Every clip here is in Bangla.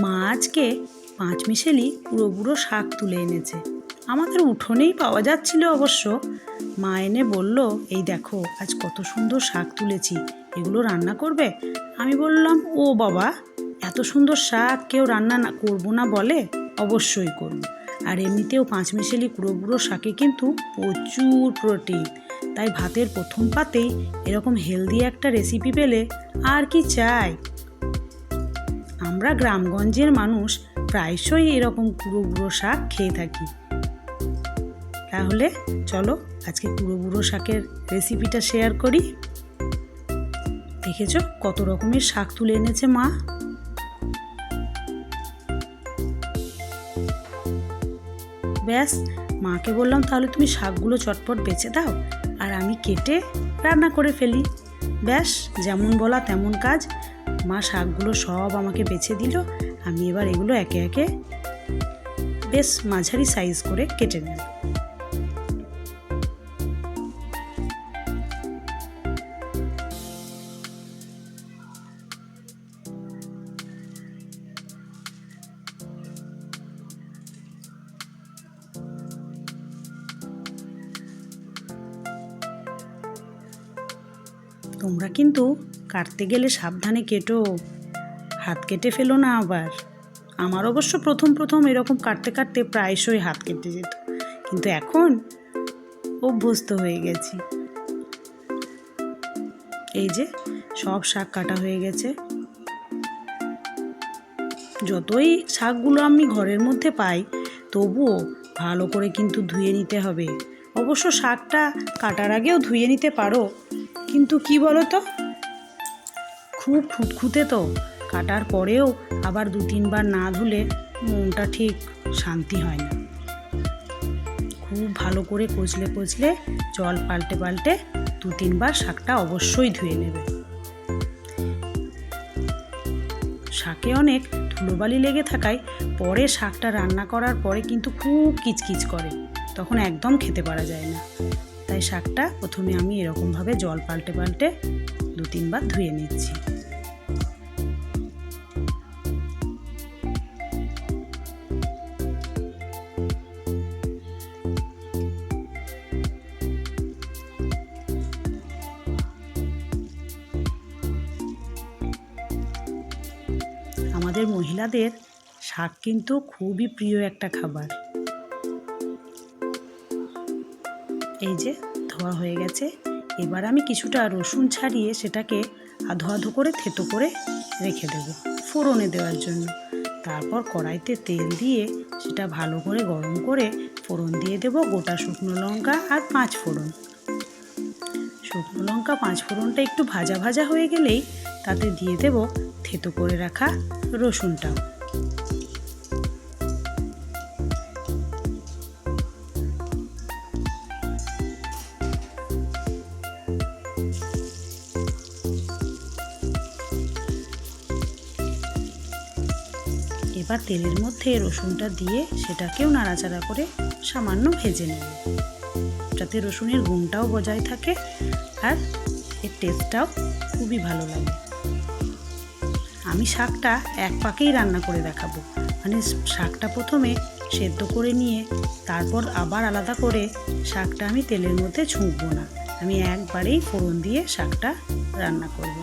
মা আজকে পাঁচ মিশেলি পুরো পুরো শাক তুলে এনেছে। আমাদের উঠোনেই পাওয়া যাচ্ছিল অবশ্য। মা এনে বলল, এই দেখো, আজ কত সুন্দর শাক তুলেছি। এগুলো রান্না করবে? আমি বললাম, ও বাবা, এত সুন্দর শাক কেউ রান্না না, করব না বলে? অবশ্যই করব। আর এমনিতেও পাঁচ মিশেলি পুরো পুরো শাকে কিন্তু প্রচুর প্রোটিন। তাই ভাতের প্রথম পাতেই এরকম হেলদি একটা রেসিপি পেলে আর কি চাই? আমরা গ্রামগঞ্জের মানুষ প্রায়শই এরকম কুড়ো বুড়ো শাক খেয়ে থাকি। তাহলে চলো আজকে পুরো বুড়ো শাকের রেসিপিটা শেয়ার করি। দেখেছ কত রকমের শাক তুলে এনেছে মা? ব্যাস, মাকে বললাম, তাহলে তুমি শাকগুলো চটপট বেছে দাও আর আমি কেটে রান্না করে ফেলি। ব্যাস, যেমন বলা তেমন কাজ। মা শাকগুলো সব আমাকে বেছে দিল। আমি এবার এগুলো একে একে বেশ মাঝারি সাইজ করে কেটে নেব তোমরা কিন্তু কাটতে গেলে সাবধানে কেটো। হাত কেটে ফেলো না আবার। আমার অবশ্য প্রথম প্রথম এরকম কাটতে কাটতে প্রায়শই হাত কেটে যেত। কিন্তু এখন অভ্যস্ত হয়ে গেছি। এই যে, সব শাক কাটা হয়ে গেছে। যতই শাকগুলো আমি ঘরের মধ্যে পাই, তবুও ভালো করে কিন্তু ধুয়ে নিতে হবে। অবশ্য শাকটা কাটার আগেও ধুয়ে নিতে পারো। কিন্তু কি বলো তো খুব খুঁতখুঁতে তো, কাটার পরেও আবার দু তিনবার না ধুলে মনটা ঠিক শান্তি হয় না। খুব ভালো করে কচলে কচলে জল পাল্টে পাল্টে দু তিনবার শাকটা অবশ্যই ধুয়ে নেবে। শাকে অনেক ধুলোবালি লেগে থাকায় পরে শাকটা রান্না করার পরে কিন্তু খুব কিচকিচ করে, তখন একদম খেতে পারা যায় না। তাই শাকটা প্রথমে আমি এরকমভাবে জল পাল্টে পাল্টে দু তিনবার ধুয়ে নিচ্ছি। আমাদের মহিলাদের শাক কিন্তু খুবই প্রিয় একটা খাবার। এই যে ধোয়া হয়ে গেছে। এবার আমি কিছুটা রসুন ছাড়িয়ে সেটাকে আধো আধো করে থেতো করে রেখে দেব ফোড়নে দেওয়ার জন্য। তারপর কড়াইতে তেল দিয়ে সেটা ভালো করে গরম করে ফোড়ন দিয়ে দেব গোটা শুকনো লঙ্কা আর পাঁচ ফোড়ন। শুকনো লঙ্কা, পাঁচ ফোড়নটা একটু ভাজা ভাজা হয়ে গেলেই তাতে দিয়ে দেব থেতো করে রাখা রসুনটাও। এবার তেলের মধ্যে রসুনটা দিয়ে সেটাকেও নাড়াচাড়া করে সামান্য ভেজে নেব যাতে রসুনের গুণটাও বজায় থাকে আর এর টেস্টটাও খুবই ভালো লাগে। আমি শাকটা এক পাকেই রান্না করে দেখাবো। মানে শাকটা প্রথমে সেদ্ধ করে নিয়ে তারপর আবার আলাদা করে শাকটা আমি তেলের মধ্যে ছুঁকবো না। আমি একবারেই ফোড়ন দিয়ে শাকটা রান্না করব।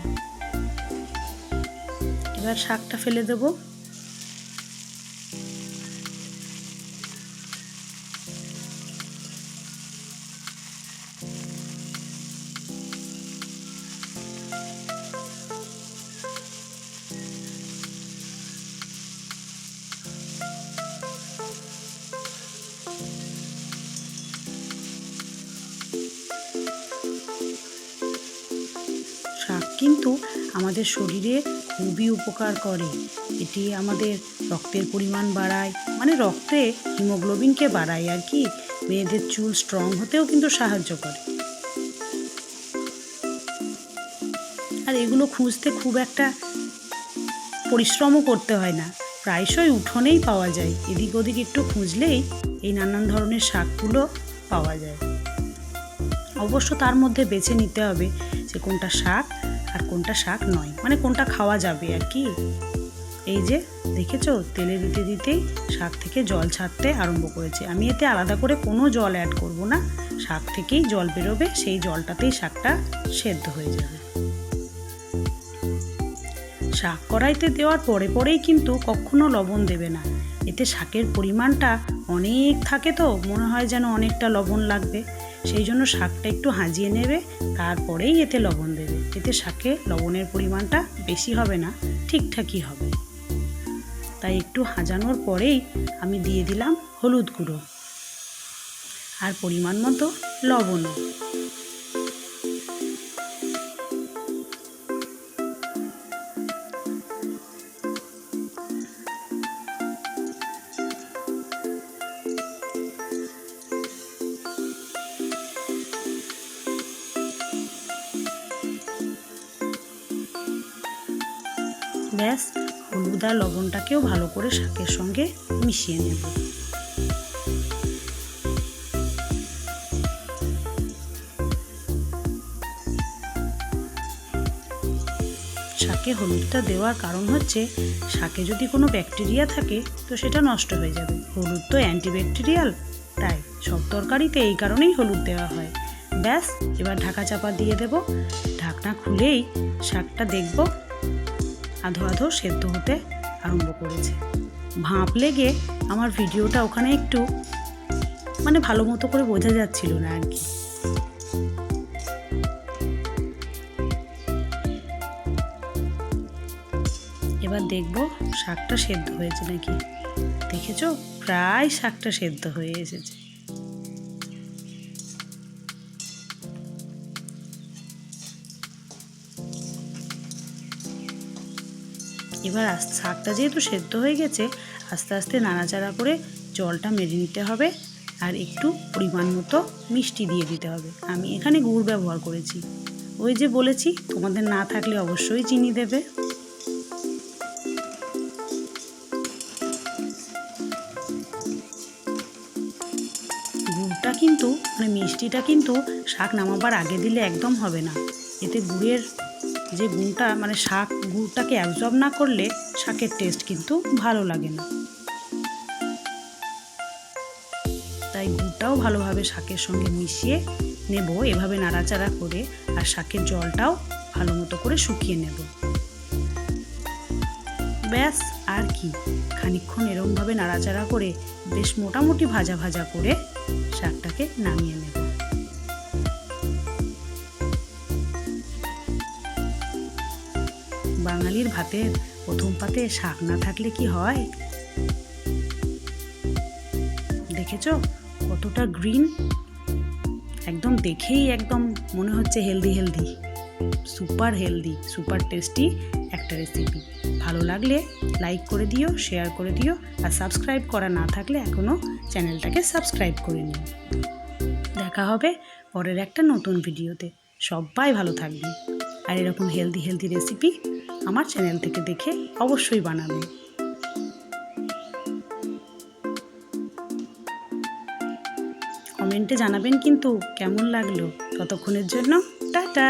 এবার শাকটা ফেলে দেবো। কিন্তু আমাদের শরীরে খুবই উপকার করে। এটি আমাদের রক্তের পরিমাণ বাড়ায় মানে রক্তে হিমোগ্লোবিনকে বাড়ায় আর কি। মেয়েদের চুল স্ট্রং হতেও কিন্তু সাহায্য করে। আর এগুলো খুঁজতে খুব একটা পরিশ্রমও করতে হয় না। প্রায়শই উঠোনেই পাওয়া যায়। এদিক ওদিক একটু খুঁজলেই এই নানান ধরনের শাকগুলো পাওয়া যায়। অবশ্য তার মধ্যে বেছে নিতে হবে যে কোনটা শাক আর কোনটা শাক নয়। মানে কোনটা খাওয়া যাবে আর কি? এই যে, দেখেছ? তেলে দিতে দিতেই শাক থেকে জল ছাড়তে আরম্ভ করেছে। আমি এতে আলাদা করে কোনো জল অ্যাড করব না। শাক থেকেই জল বেরোবে, সেই জলটাতেই শাকটা সেদ্ধ হয়ে যাবে। শাক কড়াইতে দেওয়ার পরে পরেই কিন্তু কখনো লবণ দেবে না। এতে শাকের পরিমাণটা অনেক থাকে তো, মনে হয় যেন অনেকটা লবণ লাগবে। সেই জন্য শাকটা একটু হাজিয়ে নেবে, তারপরেই এতে লবণ এতে শাকে লবণের পরিমাণটা বেশি হবে না, ঠিকঠাকই হবে। তাই একটু হাজানোর পরেই আমি দিয়ে দিলাম হলুদ গুঁড়ো আর পরিমাণ মতো লবণও। ব্যাস, হলুদ আর লবণটাকেও ভালো করে শাকের সঙ্গে মিশিয়ে নেব। শাকে হলুদটা দেওয়ার কারণ হচ্ছে, শাকে যদি কোনো ব্যাকটেরিয়া থাকে, তো সেটা নষ্ট হয়ে যাবে। হলুদ তো অ্যান্টিব্যাকটেরিয়াল, তাই সব তরকারিতে এই কারণেই হলুদ দেওয়া হয়। ব্যাস, এবার ঢাকা চাপা দিয়ে দেব। ঢাকনা খুলেই শাকটা দেখব আধো আধো সেদ্ধ হতে আরম্ভ করেছে। ভাঁপ লেগে আমার ভিডিওটা ওখানে একটু মানে ভালো মতো করে বোঝা যাচ্ছিল না আর কি। এবার দেখব শাকটা সেদ্ধ হয়েছে নাকি। দেখেছ? প্রায় শাকটা সেদ্ধ হয়ে এসেছে। এবার শাকটা যেহেতু সেদ্ধ হয়ে গেছে, আস্তে আস্তে নাড়াচাড়া করে জলটা মেরে নিতে হবে আর একটু পরিমাণ মতো মিষ্টি দিয়ে দিতে হবে। আমি এখানে গুড় ব্যবহার করেছি। ওই যে বলেছি, তোমাদের না থাকলে অবশ্যই চিনি দেবে। গুড়টা কিন্তু মানে মিষ্টিটা কিন্তু শাক নামাবার আগে দিলে একদম হবে না। এতে গুড়ের যে গুণটা মানে শাক গুড়টাকে অ্যাবজর্ব না করলে শাকের টেস্ট কিন্তু ভালো লাগে না। তাই গুড়টাও ভালোভাবে শাকের সঙ্গে মিশিয়ে নেব, এভাবে নাড়াচাড়া করে আর শাকের জলটাও ভালো মতো করে শুকিয়ে নেব। ব্যাস, আর কি। খানিকক্ষণ এরমভাবে নাড়াচাড়া করে বেশ মোটামুটি ভাজা ভাজা করে শাকটাকে নামিয়ে নেব। বাঙালির ভাতের প্রথম পাতে শাক না থাকলে কি হয়? দেখেছ কতটা গ্রিন একদম দেখেই একদম মনে হচ্ছে healthy healthy super healthy super tasty একটা রেসিপি ভালো লাগলে লাইক করে দিও শেয়ার করে দিও, আর সাবস্ক্রাইব করা না থাকলে এখনও চ্যানেলটাকে সাবস্ক্রাইব করে নিও। দেখা হবে পরের একটা নতুন ভিডিওতে সবাই ভালো থাকবে। আর এরকম হেলদি হেলদি রেসিপি আমার চ্যানেল থেকে দেখে অবশ্যই বানাবে। কমেন্টে জানাবেন কিন্তু কেমন লাগল। ততক্ষণের জন্য টাটা!